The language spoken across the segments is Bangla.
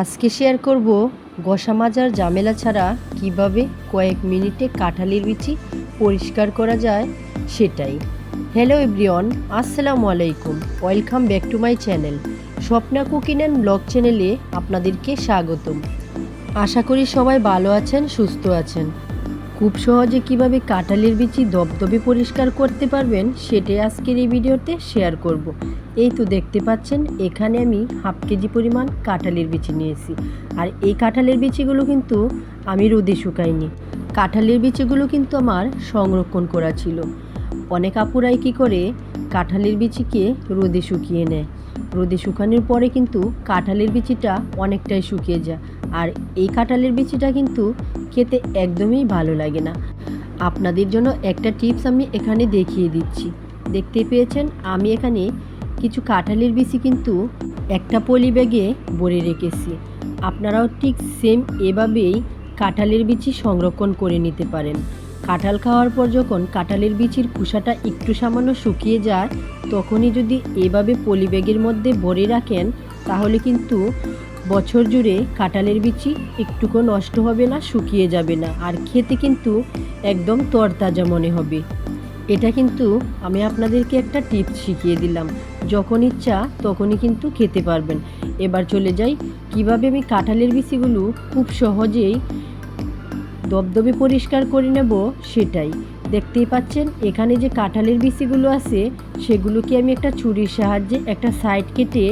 আজকে শেয়ার করব গোসা মাজার জামেলা ছাড়া কীভাবে কয়েক মিনিটে কাঁঠালের বিচি পরিষ্কার করা যায় সেটাই। হ্যালো এভরিওয়ান আসসালামু আলাইকুম। Welcome back to my channel Swapna cooking and blog চ্যানেলে আপনাদেরকে স্বাগতম। আশা করি সবাই ভালো আছেন, সুস্থ আছেন। খুব সহজে কীভাবে কাঁঠালের বিচি দবদবে পরিষ্কার করতে পারবেন সেটাই আজকের এই ভিডিওতে শেয়ার করব। এই তো দেখতে পাচ্ছেন, এখানে আমি হাফ কেজি পরিমাণ কাঁঠালের বিচি নিয়েছি। আর এই কাঁঠালের বিচিগুলো কিন্তু আমি রোদে শুকাইনি। কাঁঠালের বিচিগুলো কিন্তু আমার সংরক্ষণ করা ছিল। অনেক আপুরাই কী করে কাঁঠালের বিচিকে রোদে শুকিয়ে নেয়। রোদে শুকানোর পরে কিন্তু কাঁঠালের বিচিটা অনেকটাই শুকিয়ে যায়। আর এই কাঁঠালের বিচিটা কিন্তু খেতে একদমই ভালো লাগে না। আপনাদের জন্য একটা টিপস আমি এখানে দেখিয়ে দিচ্ছি। দেখতে পেয়েছেন, আমি এখানে কিছু কাঁঠালের বিচি কিন্তু একটা পলি ব্যাগে ভরে রেখেছি। আপনারাও ঠিক সেম এভাবেই কাঁঠালের বিচি সংরক্ষণ করে নিতে পারেন। কাঁঠাল খাওয়ার পর যখন কাঁঠালের বিচির খোসাটা একটু সামান্য শুকিয়ে যায়, তখনই যদি এভাবে পলি ব্যাগের মধ্যে ভরে রাখেন, তাহলে কিন্তু বছর জুড়ে কাঁঠালের বিচি একটুকু নষ্ট হবে না, শুকিয়ে যাবে না। আর খেতে কিন্তু একদম তরতাজা মনে হবে। এটা কিন্তু আমি আপনাদেরকে একটা টিপস শিখিয়ে দিলাম। যখন ইচ্ছা, তখনই কিন্তু খেতে পারবেন। এবার চলে যাই, কীভাবে আমি কাঁঠালের বিচিগুলো খুব সহজেই দবদবে পরিষ্কার করে নেব সেটাই। দেখতেই পাচ্ছেন, এখানে যে কাঁঠালের বিচিগুলো আছে, সেগুলোকে আমি একটা ছুরির সাহায্যে একটা সাইড কেটে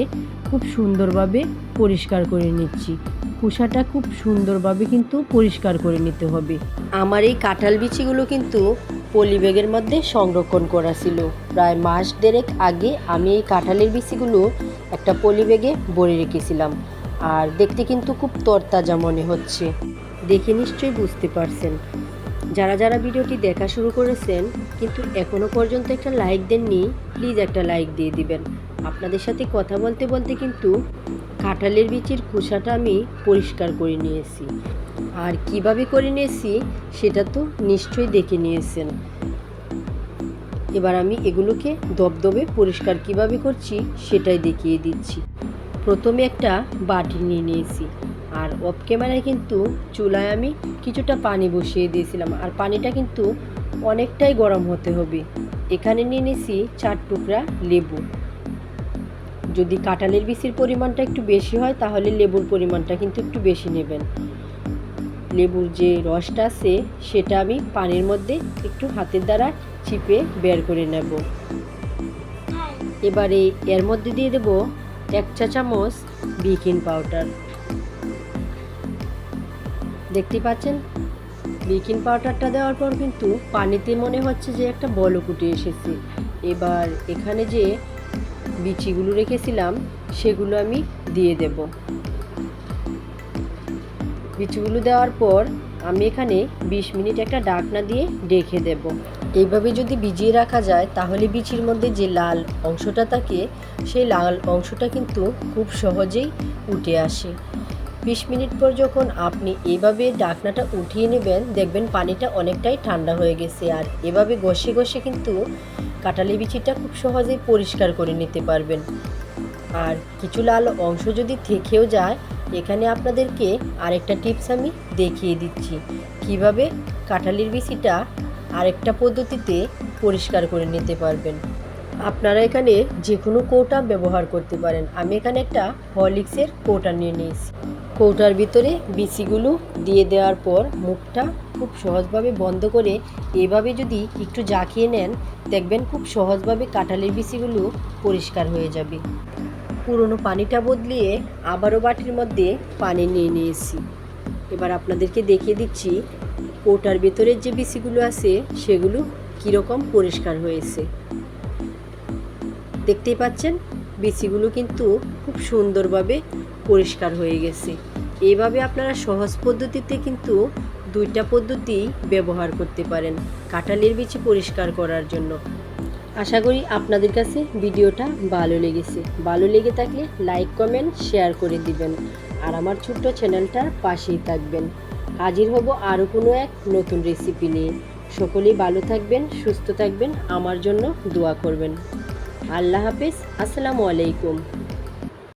খুব সুন্দরভাবে পরিষ্কার করে নিচ্ছি। কুসাটা খুব সুন্দরভাবে কিন্তু পরিষ্কার করে নিতে হবে। আমার এই কাঁঠাল বিচিগুলো কিন্তু পলি ব্যাগের মধ্যে সংরক্ষণ করা ছিল। প্রায় মাস দেড়েক আগে আমি এই কাঁঠালের বিচিগুলো একটা পলি ব্যাগে ভরে রেখেছিলাম। আর দেখতে কিন্তু খুব তরতাজা মনে হচ্ছে। দেখে নিশ্চয়ই বুঝতে পারছেন। যারা যারা ভিডিওটি দেখা শুরু করেছেন, কিন্তু এখনও পর্যন্ত একটা লাইক দেননি প্লিজ একটা লাইক দিয়ে দিবেন। আপনাদের সাথে কথা বলতে বলতে কিন্তু কাঁঠালের বিচির খোসাটা আমি পরিষ্কার করে নিয়েছি। আর কীভাবে করে নিয়েছি, সেটা তো নিশ্চয়ই দেখে নিয়েছেন। এবার আমি এগুলোকে দবদবে পরিষ্কার কীভাবে করছি, সেটাই দেখিয়ে দিচ্ছি। প্রথমে একটা বাটি নিয়ে নিয়েছি। আর অফ ক্যামেরায় কিন্তু চুলায় আমি কিছুটা পানি বসিয়ে দিয়েছিলাম। আর পানিটা কিন্তু অনেকটাই গরম হতে হবে। এখানে নিয়ে নিয়েছি চার টুকরা লেবু। যদি কাঁঠালের বিচির পরিমাণটা একটু বেশি হয়, তাহলে লেবুর পরিমাণটা কিন্তু একটু বেশি নেবেন। লেবুর যে রসটা আছে, সেটা আমি পানির মধ্যে একটু হাতের দ্বারা চিপে বের করে নেব। এবারে এর মধ্যে দিয়ে দেব এক চা চামচ বেকিং পাউডার। দেখতে পাচ্ছেন? বেকিং পাউডারটা দেওয়ার পর কিন্তু পানিতে মনে হচ্ছে যে একটা বলক উঠে এসেছে। এবার এখানে যে বিচিগুলো রেখেছিলাম, সেগুলো আমি দিয়ে দেব। বিচিগুলো দেওয়ার পর আমি এখানে 20 মিনিট একটা ডাকনা দিয়ে ডেকে দেব। এইভাবে যদি ভিজিয়ে রাখা যায়, তাহলে বিচির মধ্যে যে লাল অংশটা থাকে, সেই লাল অংশটা কিন্তু খুব সহজেই উঠে আসে। বিশ মিনিট পর যখন আপনি এভাবে ডাকনাটা উঠিয়ে নেবেন, দেখবেন পানিটা অনেকটাই ঠান্ডা হয়ে গেছে। আর এভাবে ঘষে ঘষে কিন্তু কাঁঠালি বিচিটা খুব সহজেই পরিষ্কার করে নিতে পারবেন। আর কিছু লাল অংশ যদি থেকেও যায়, এখানে আপনাদেরকে আরেকটা টিপস আমি দেখিয়ে দিচ্ছি। কীভাবে কাঁঠালির বিচিটা আরেকটা পদ্ধতিতে পরিষ্কার করে নিতে পারবেন। আপনারা এখানে যে কোনো কৌটা ব্যবহার করতে পারেন। আমি এখানে একটা হরলিক্সের কৌটা নিয়ে নিয়েছি। কৌটার ভিতরে বিচিগুলো দিয়ে দেওয়ার পর মুখটা খুব সহজভাবে বন্ধ করে এভাবে যদি একটু জাঁকিয়ে নেন, দেখবেন খুব সহজভাবে কাঁঠালের বিচিগুলো পরিষ্কার হয়ে যাবে। পুরনো পানিটা বদলিয়ে আবারও বাটির মধ্যে পানি নিয়ে নিয়েছি। এবার আপনাদেরকে দেখিয়ে দিচ্ছি কৌটার ভেতরের যে বিচিগুলো আছে, সেগুলো কীরকম পরিষ্কার হয়েছে। দেখতেই পাচ্ছেন, বিচিগুলো কিন্তু খুব সুন্দরভাবে পরিষ্কার হয়ে গেছে। এইভাবে আপনারা সহজ পদ্ধতিতে কিন্তু দুইটা পদ্ধতি ব্যবহার করতে পারেন, কাঁঠালের বিচি পরিষ্কার করার জন্য। আশা করি আপনাদের কাছে ভিডিওটা ভালো লেগেছে। ভালো লেগে থাকলে লাইক, কমেন্ট, শেয়ার করে দিবেন। আর আমার ছোট্ট চ্যানেলটার পাশেই থাকবেন। হাজির হব আরও কোনো এক নতুন রেসিপি নিয়ে। সকলেই ভালো থাকবেন, সুস্থ থাকবেন, আমার জন্য দোয়া করবেন। আল্লাহ হাফেজ, আসসালামু আলাইকুম।